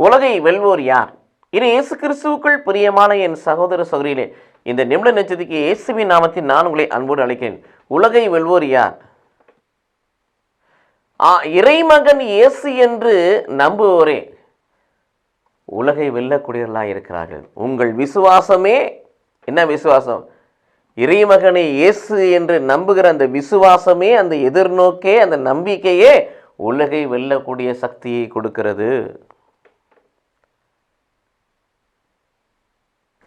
உலகை வெல்வோர் யார்? இது இயேசு கிறிஸ்துவுக்குள் பிரியமான என் சகோதர சகோதரிகளே இந்த நிமிட நட்சத்திற்கு இயேசுவின் நாமத்தில் நான் உங்களை அன்போடு அழைக்கிறேன். உலகை வெல்வோர் யார்? ஆ, இறைமகன் இயேசு என்று நம்புவோரே உலகை வெல்லக்கூடியவர்களாக இருக்கிறார்கள். உங்கள் விசுவாசமே என்ன விசுவாசம்? இறைமகனை இயேசு என்று நம்புகிற அந்த விசுவாசமே அந்த எதிர்நோக்கே அந்த நம்பிக்கையே உலகை வெல்லக்கூடிய சக்தியை கொடுக்கிறது.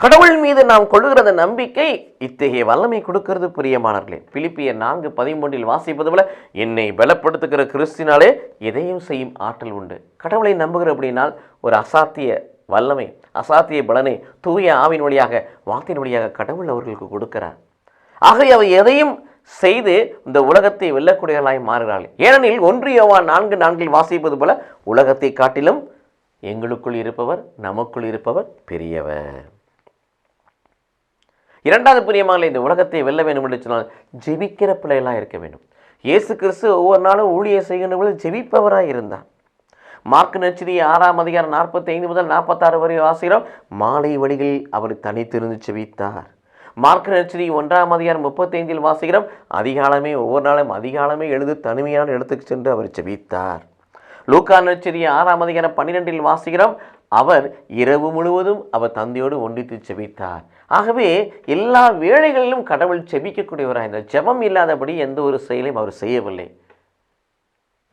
கடவுள் மீது நாம் கொள்ளுகிறது நம்பிக்கை இத்தகைய வல்லமை கொடுக்கிறது பிரியமானவர்களே. பிலிப்பிய நான்கு பதிமூன்றில் வாசிப்பது போல என்னை பலப்படுத்துகிற கிறிஸ்தினாலே எதையும் செய்யும் ஆற்றல் உண்டு. கடவுளை நம்புகிற அப்படின்னால் ஒரு அசாத்திய வல்லமை அசாத்திய பலனை தூய ஆவின் வழியாக வார்த்தையின் வழியாக கடவுள் அவர்களுக்கு கொடுக்கிறார். ஆகவே அவர் எதையும் செய்து இந்த உலகத்தை வெல்லக்கூடியவர்களாய் மாறுகிறார்கள். ஏனெனில் ஒன்று நான்கு நான்கில் வாசிப்பது போல உலகத்தை காட்டிலும் எங்களுக்குள் இருப்பவர் நமக்குள் இருப்பவர் பெரியவர். இரண்டாவது பிரியமான இந்த உலகத்தை வெல்ல வேண்டும் என்று சொன்னால் ஜெபிக்கிற பிள்ளைகளாக இருக்க வேண்டும். இயேசு கிறிஸ்து ஒவ்வொரு நாளும் ஊழியர் செய்கின்றவர்கள் ஜெபிப்பவராக இருந்தார். மார்க் நச்சிரி ஆறாம் அதிகாரம் நாற்பத்தி ஐந்து முதல் நாற்பத்தாறு வரை வாசிக்கிறோம். மாலை வழிகளில் அவர் தனித்திருந்து செவித்தார் மார்க் நச்சிரி ஒன்றாம் அதிகாரம் முப்பத்தைந்தில் வாசிக்கிறோம். அதிகாலமே ஒவ்வொரு நாளும் அதிகாலமே எழுது தனிமையான இடத்துக்கு சென்று அவர் செவித்தார் லூக்கா நச்சரி ஆறாம் அதிகாரம் பன்னிரெண்டில் வாசிக்கிறோம். அவர் இரவு முழுவதும் அவர் தந்தையோடு ஒன்றித்து செபித்தார். ஆகவே எல்லா வேளைகளிலும் கடவுள் செபிக்கக்கூடியவராக இந்த ஜெபம் இல்லாதபடி எந்த ஒரு செயலையும் அவர் செய்யவில்லை.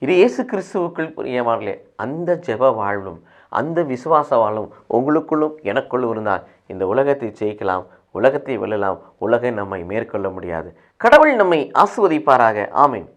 இது இயேசு கிறிஸ்துவுக்குள் பிரியமானே அந்த ஜெப வாழ்வும் அந்த விசுவாச வாழ்வும் உங்களுக்குள்ளும் எனக்குள்ளும் இருந்தால் இந்த உலகத்தை ஜெயிக்கலாம் உலகத்தை வெல்லலாம் உலகை நம்மை மேற்கொள்ள முடியாது. கடவுள் நம்மை ஆசுவதிப்பாராக ஆமீன்.